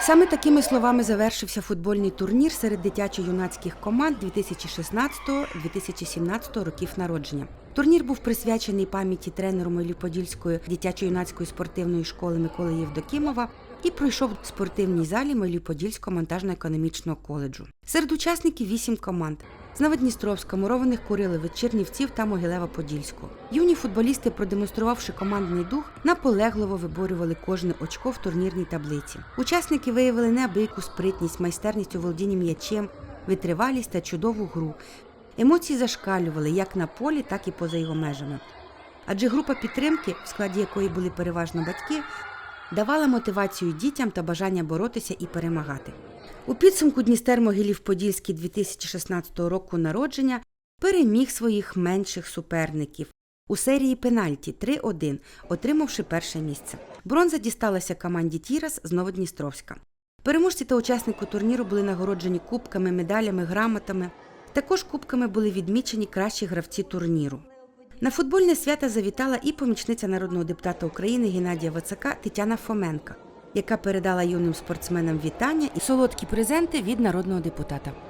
Саме такими словами завершився футбольний турнір серед дитячо-юнацьких команд 2016-2017 років народження. Турнір був присвячений пам'яті тренеру Меліподільської дитячо-юнацької спортивної школи Миколи Євдокімова і пройшов в спортивній залі Меліподільського монтажно-економічного коледжу. Серед учасників вісім команд. З Новодністровська, Мурованих Курилович, Чернівців та Могилева-Подільського. Юні футболісти, продемонструвавши командний дух, наполегливо виборювали кожне очко в турнірній таблиці. Учасники виявили неабияку спритність, майстерність у володінні м'ячем, витривалість та чудову гру. Емоції зашкалювали як на полі, так і поза його межами. Адже група підтримки, в складі якої були переважно батьки, давала мотивацію дітям та бажання боротися і перемагати. У підсумку Дністер Могилів Подільський 2016 року народження переміг своїх менших суперників у серії пенальті 3-1, отримавши перше місце. Бронза дісталася команді Тірас з Новодністровська. Переможці та учасники турніру були нагороджені кубками, медалями, грамотами. Також кубками були відмічені кращі гравці турніру. На футбольне свято завітала і помічниця народного депутата України Геннадія Вацака Тетяна Фоменка, яка передала юним спортсменам вітання і солодкі презенти від народного депутата.